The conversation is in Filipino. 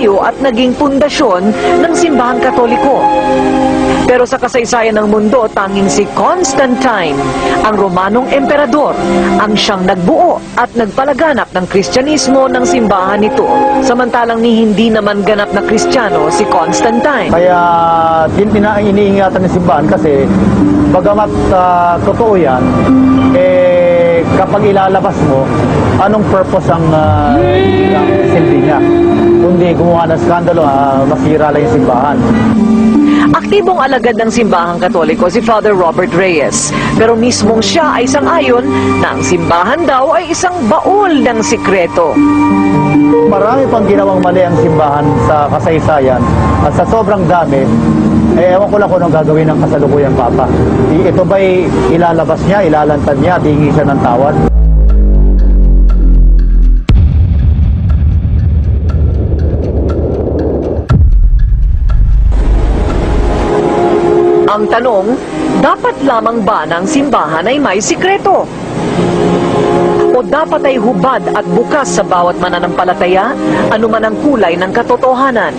itinalayo at naging pundasyon ng simbahang katoliko. Pero sa kasaysayan ng mundo, tanging si Constantine, ang Romanong emperador, ang siyang nagbuo at nagpalaganap ng Kristyanismo ng simbahan nito. Samantalang ni hindi naman ganap na Kristiyano si Constantine. Kaya din iniingatan ng simbahan kasi bagamat ah, totoo yan, eh, kapag ilalabas mo, anong purpose ang, niya? Kundi gumawa ng skandalo, ah, masira lang yung simbahan. Aktibong alagad ng simbahang katoliko si Father Robert Reyes. Pero mismong siya ay sangayon na ang simbahan daw ay isang baul ng sikreto. Marami pang ginawang mali ang simbahan sa kasaysayan at sa sobrang dami, eh, ewan ko lang kung anong gagawin ng kasalukuyang Papa. Ito ba'y ilalabas niya, ilalantad niya, at hihingi siya ng tawad? Tanong, dapat lamang ba ng simbahan ay may sikreto? O dapat ay hubad at bukas sa bawat mananampalataya, anuman ang kulay ng katotohanan?